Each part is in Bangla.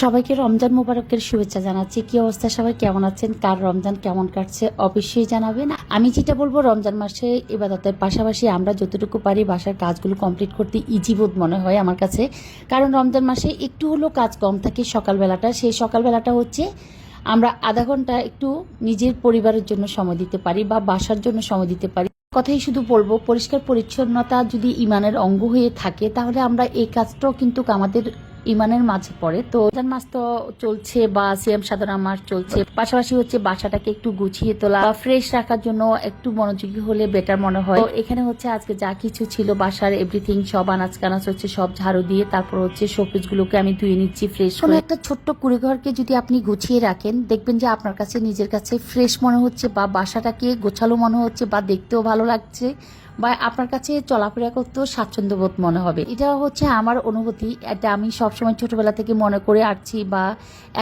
সবাইকে রমজান মোবারকের শুভেচ্ছা জানাচ্ছি। কি অবস্থা সবাই? কেমন আছেন? কার রমজান কেমন কাটছে? অবশ্যই জানাবেন। আমি যেটা বলব, রমজান মাসে ইবাদতের পাশাপাশি আমরা যতটুকু পারি বাসার কাজগুলো কমপ্লিট করতে ইজি বোধ মনে হয় আমার কাছে। কারণ রমজান মাসে একটু হলেও কাজ কম থাকে সকালবেলাটা। সেই সকালবেলাটা হচ্ছে আমরা আধা ঘণ্টা একটু নিজের পরিবারের জন্য সময় দিতে পারি বা বাসার জন্য সময় দিতে পারি। কথাই শুধু বলব, পরিষ্কার পরিচ্ছন্নতা যদি ইমানের অঙ্গ হয়ে থাকে, তাহলে আমরা এই কাজটাও কিন্তু আমাদের ইমানের মাঝে পড়ে। তো রমজান মাস তো চলছে বা সিএম সাধনা মাস চলছে। পাশাপাশি হচ্ছে বাসাটাকে একটু গুছিয়ে তোলা ফ্রেশ রাখার জন্য একটু মনোযোগী হলে বেটার মনে হয়। তো এখানে হচ্ছে আজকে যা কিছু ছিল বাসার এভরিথিং সব আনাজ কানাজ হচ্ছে সব ঝাড়ু দিয়ে তারপর হচ্ছে শোপিস গুলোকে আমি ধুয়ে নিচ্ছি ফ্রেশ কোনো একটা ছোট্ট কুড়িঘরকে যদি আপনি গুছিয়ে রাখেন দেখবেন যে আপনার কাছে নিজের কাছে ফ্রেশ মনে হচ্ছে বা বাসাটাকে গোছালো মনে হচ্ছে বা দেখতেও ভালো লাগছে। বা আপনার কাছে চলাফেরা করতেও স্বাচ্ছন্দ্য বোধ মনে হবে। এটা হচ্ছে আমার অনুভূতি, এটা আমি সবসময় ছোটবেলা থেকে মনে করে আসছি বা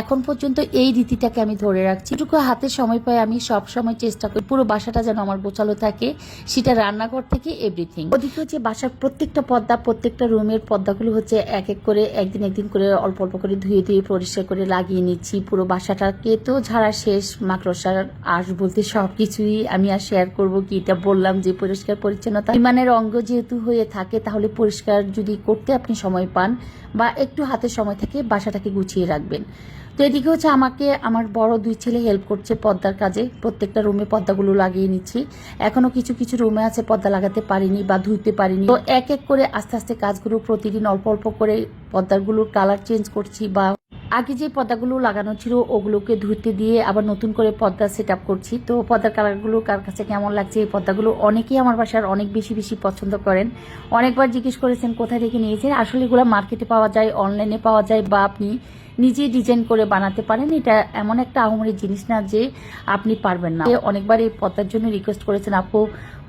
এখন পর্যন্ত এই রীতিটাকে আমি ধরে রাখছি। এটুকু হাতে সময় পাই, আমি সব সময় চেষ্টা করি পুরো বাসাটা যেন আমার গোছালো থাকে, সেটা রান্নাঘর থেকে এভরিথিং ওদিকে হচ্ছে বাসার প্রত্যেকটা পর্দা, প্রত্যেকটা রুমের পর্দাগুলো হচ্ছে এক এক করে একদিন একদিন করে অল্প অল্প করে ধুয়ে ধুয়ে পরিষ্কার করে লাগিয়ে নিচ্ছি। পুরো বাসাটাকে তো ঝাড়া শেষ, মাকড়সার আস বলতে সব কিছুই আমি আর শেয়ার করব কি এটা বললাম যে পরিষ্কার পরিচ্ছন্নতা। ইমানের অঙ্গ যেহেতু হয়ে থাকে, তাহলে পরিষ্কার যদি করতে আপনি সময় পান বা একটু হাতে সময় থেকে, বাসাটাকে গুছিয়ে রাখবেন। তো এদিকে হচ্ছে আমাকে, আমার বড় দুই ছেলে হেল্প করছে পর্দার কাজে। প্রত্যেকটা রুমে পর্দাগুলো লাগিয়ে নিচ্ছি। এখনও কিছু কিছু রুমে আছে পর্দা লাগাতে পারিনি বা ধুইতে পারিনি। তো এক এক করে আস্তে আস্তে কাজগুলো প্রতিদিন অল্প অল্প করে পর্দাগুলোর কালার চেঞ্জ করছি বা আগে যে পর্দাগুলো লাগানো ছিল, ওগুলোকে ধুতে দিয়ে আবার নতুন করে পর্দা সেট আপ করছি। তো পর্দার কালারগুলো কার কাছে কেমন লাগছে এই পর্দাগুলো অনেকেই আমার বাসার অনেক বেশি বেশি পছন্দ করেন। অনেকবার জিজ্ঞেস করেছেন কোথায় থেকে নিয়েছেন? আসলে এগুলো মার্কেটে পাওয়া যায় অনলাইনে পাওয়া যায় বা আপনি নিজে ডিজাইন করে বানাতে পারেন। এটা এমন একটা আহমরি জিনিস না যে আপনি পারবেন না। অনেকবার এই পর্দার জন্য রিকোয়েস্ট করেছেন, আপু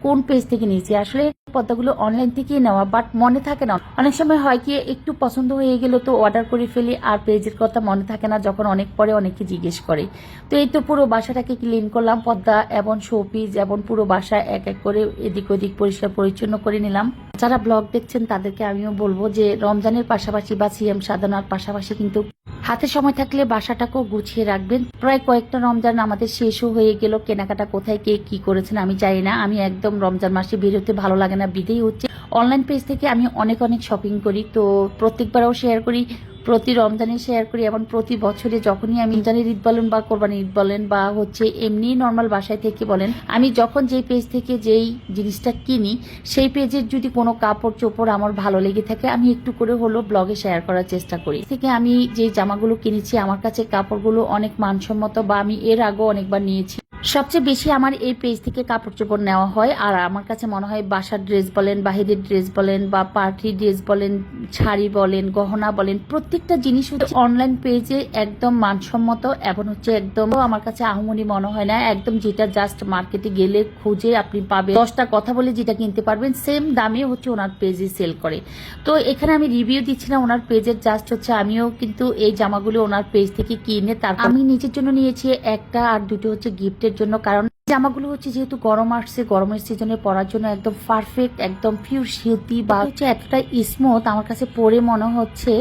কোন পেজ থেকে নিয়েছি? আসলে পর্দাগুলো অনলাইন থেকেই নেওয়া বাট মনে থাকে না। অনেক সময় হয় কি, একটু পছন্দ হয়ে গেল তো অর্ডার করে ফেলি, আর পেজের কথা মনে থাকে না, যখন অনেক পরে অনেকে জিজ্ঞেস করে। তো এই তো পুরো বাসাটাকে ক্লিন করলাম পর্দা এবং শোপিস এবং পুরো বাসা এক এক করে এদিক ওদিক পরিষ্কার পরিচ্ছন্ন করে নিলাম। যারা ব্লগ দেখছেন, তাদেরকে আমিও বলব যে, রমজানের পাশাপাশি বা সিএম সাধনার পাশাপাশি কিন্তু হাতে সময় থাকলে বাসাটাকেও গুছিয়ে রাখবেন। প্রায় কয়েকটা রমজান আমাদের শেষও হয়ে গেল। কেনাকাটা কোথায়, কে কি করেছেন আমি জানি না। আমি একদম রমজান মাসে বেরোতে ভালো লাগে না, বিদেই হচ্ছে। অনলাইন পেজ থেকে আমি অনেক অনেক শপিং করি। তো প্রত্যেকবারও শেয়ার করি। প্রতি রমজানে শেয়ার করি এবং প্রতি বছরে যখনই আমি রমজানের ঈদ বলেন বা কোরবানি ঈদ বলেন বা হচ্ছে এমনি নর্মাল বাসায় থেকে বলেন, আমি যখন যেই পেজ থেকে যেই জিনিসটা কিনি, সেই পেজের যদি কোনো কাপড় চোপড় আমার ভালো লেগে থাকে, আমি একটু করে হলো ব্লগে শেয়ার করার চেষ্টা করি। থেকে আমি যে জামাগুলো কিনেছি, আমার কাছে কাপড়গুলো অনেক মানসম্মত বা আমি এর আগেও অনেকবার নিয়েছি। সবচেয়ে বেশি আমার এই পেজ থেকে কাপড় চোপড় নেওয়া হয়, আর আমার কাছে মনে হয় বাসার ড্রেস বলেন, বাহিরের ড্রেস বলেন, বা পার্টি ড্রেস বলেন, শাড়ি বলেন, গহনা বলেন, প্রত্যেকটা জিনিস হচ্ছে অনলাইন পেজে একদম মানসম্মত এবং হচ্ছে একদম আমার কাছে আহমনি মনে হয় না, একদম যেটা জাস্ট মার্কেটে গেলে খুঁজে আপনি পাবেন। দশটা কথা বলে যেটা কিনতে পারবেন সেম দামে হচ্ছে ওনার পেজে সেল করে। তো এখানে আমি রিভিউ দিচ্ছি না, ওনার পেজের জাস্ট হচ্ছে আমিও কিন্তু এই জামাগুলো ওনার পেজ থেকে কিনে তারপর আমি নিজের জন্য নিয়েছি একটা, আর দুটো হচ্ছে গিফটের জন্য, কারণ জামাগুলো হচ্ছে যেহেতু গরম আসছে, গরমের সিজনে পরার জন্য একদম পারফেক্ট একদম পিওর সিউতি বা হচ্ছে এতটা স্মুথ আমার কাছে পরে মনে হচ্ছে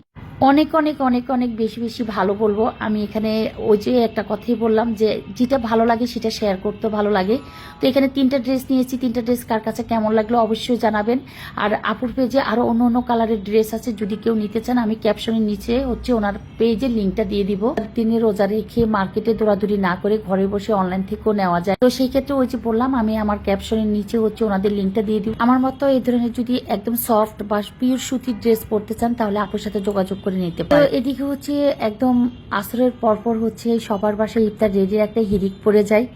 অনেক অনেক অনেক অনেক বেশি বেশি ভালো বলব। আমি এখানে ওই যে একটা কথাই বললাম যে, যেটা ভালো লাগে সেটা শেয়ার করতে ভালো লাগে। তো এখানে তিনটা ড্রেস নিয়েছি। তিনটা ড্রেস কার কাছে কেমন লাগল অবশ্যই জানাবেন। আর আপুর পেজে আরও অন্য অন্য কালারের ড্রেস আছে। যদি কেউ নিতে চান, আমি ক্যাপশনের নিচে হচ্ছে ওনার পেজের লিঙ্কটা দিয়ে দিব। তিনি রোজা রেখে মার্কেটে দৌড়াদৌড়ি না করে ঘরে বসে অনলাইন থেকেও নেওয়া যায়। তো সেই ক্ষেত্রে ওই যে বললাম, আমি আমার ক্যাপশনের নিচে হচ্ছে ওনাদের লিঙ্কটা দিয়ে দিব। আমার মতো এই ধরনের যদি একদম সফট বা পিওর সুতির ড্রেস পরতে চান, তাহলে আপুর সাথে যোগাযোগ করে নিতে পারেন তো এদিকে হচ্ছে একদম আসরের পরপর হচ্ছে সবার বাসায় ইফতার রেডির একটা হিরিক পড়ে যায়।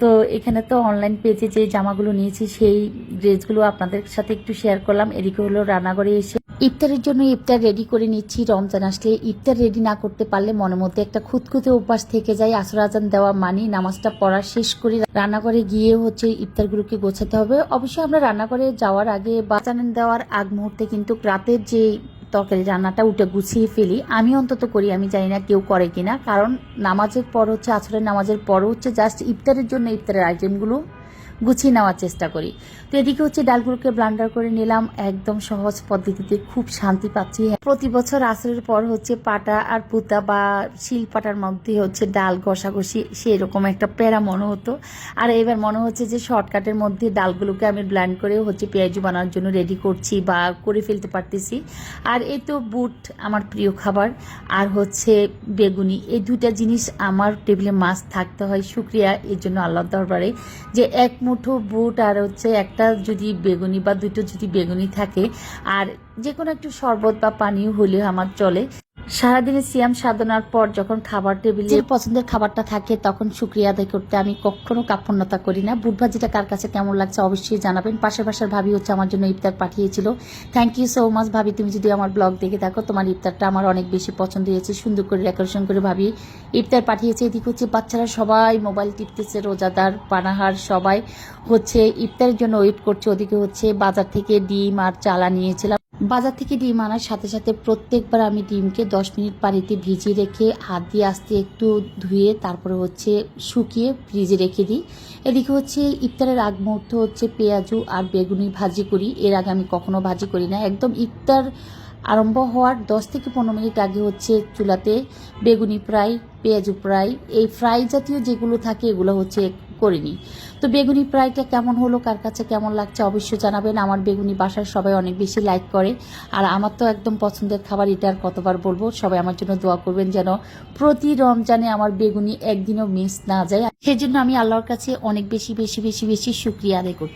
তো এখানে তো অনলাইন পেজে যে জামাগুলো নিয়েছি সেই ড্রেসগুলো আপনাদের সাথে একটু শেয়ার করলাম। এদিকে হলো রান্নাঘরে এসে ইফতারের জন্য ইফতার রেডি করে নিচ্ছি। রমজান আসলে ইফতার রেডি না করতে পারলে মনের মধ্যে একটা খুঁতখুঁতে অভ্যাস থেকে যায়। আসর আজান দেওয়া মানি নামাজটা পড়া শেষ করে রান্নাঘরে গিয়ে হচ্ছে ইফতারগুলোকে গোছাতে হবে। অবশ্যই আমরা রান্নাঘরে যাওয়ার আগে বা দেওয়ার আগ মুহূর্তে কিন্তু রাতের যে তরকারি রান্নাটা উঠে গুছিয়ে ফেলি। আমি অন্তত করি, আমি জানি না কেউ করে কিনা। কারণ নামাজের পর হচ্ছে আসরের নামাজের পর হচ্ছে জাস্ট ইফতারের জন্য ইফতারের আইটেমগুলো গুছিয়ে নেওয়ার চেষ্টা করি। তো এদিকে হচ্ছে ডালগুলোকে ব্লান্ডার করে নিলাম, একদম সহজ পদ্ধতিতে খুব শান্তি পাচ্ছি। প্রতি বছর আসরের পর হচ্ছে পাটা আর পুতা বা শিল পাটার মধ্যে হচ্ছে ডাল ঘষাঘষি সেরকম একটা প্যারা মনে হতো। আর এবার মনে হচ্ছে যে শর্টকাটের মধ্যে ডালগুলোকে আমি ব্ল্যান্ড করে হচ্ছে পেঁয়াজু বানানোর জন্য রেডি করছি বা করে ফেলতে পারতেছি। আর এই তো বুট, আমার প্রিয় খাবার। আর হচ্ছে বেগুনি, এই দুইটা জিনিস আমার টেবিলে মাছ থাকতে হয়। শুক্রিয়া, এর জন্য আল্লাহ দরবারে যে এক মুঠো বুট আর হচ্ছে একটা যদি বেগুনি বা দুটো যদি বেগুনি থাকে, আর যে কোনো একটু শরবত বা পানীয় হলে আমার চলে। সারাদিনে সিয়াম সাধনার পর যখন খাবার টেবিলে পছন্দের খাবারটা থাকে, তখন শুক্রিয়া আদায় করতে আমি কখনো কাপড়নতা করি না। বুট ভাজিটা কার কাছে কেমন লাগছে অবশ্যই জানাবেন। পাশের পাশের ভাবি হচ্ছে আমার জন্য ইফতার পাঠিয়েছিল। থ্যাংক ইউ সো মাচ ভাবি। তুমি যদি আমার ব্লগ দেখে থাকো, তোমার ইফতারটা আমার অনেক বেশি পছন্দ হয়েছে। সুন্দর করে ডেকোরেশন করে ভাবি ইফতার পাঠিয়েছে। এদিকে হচ্ছে বাচ্চারা সবাই মোবাইল টিপতেছে, রোজাদার, পানাহার সবাই হচ্ছে ইফতারের জন্য ওয়েট করছে। ওদিকে হচ্ছে বাজার থেকে ডিম আর চালা নিয়েছিলাম। বাজার থেকে ডিম আনার সাথে সাথে প্রত্যেকবার আমি ডিমকে দশ মিনিট পানিতে ভিজিয়ে রেখে হাত দিয়ে আস্তে একটু ধুয়ে তারপরে হচ্ছে শুকিয়ে ফ্রিজে রেখে দিই। এদিকে হচ্ছে ইফতারের আগ মুহূর্ত হচ্ছে পেঁয়াজু আর বেগুনি ভাজি করি। এর আগে আমি কখনো ভাজি করি না। একদম ইফতার আরম্ভ হওয়ার দশ থেকে পনেরো মিনিট আগে হচ্ছে চুলাতে বেগুনি ফ্রাই, পেঁয়াজু ফ্রাই, এই ফ্রাই জাতীয় যেগুলো থাকে এগুলো হচ্ছে করে নিই তো বেগুনি প্রায়টা কেমন হলো, কার কাছে কেমন লাগছে অবশ্যই জানাবেন। আমার বেগুনি বাসার সবাই অনেক বেশি লাইক করে। আর আমার তো একদম পছন্দের খাবার, এটা আর কতবার বলব, সবাই আমার জন্য দোয়া করবেন যেন প্রতি রমজানে আমার বেগুনি একদিনও মিস না যায়। সেজন্য আমি আল্লাহর কাছে অনেক বেশি বেশি বেশি বেশি শুক্রিয়া আদায় করি।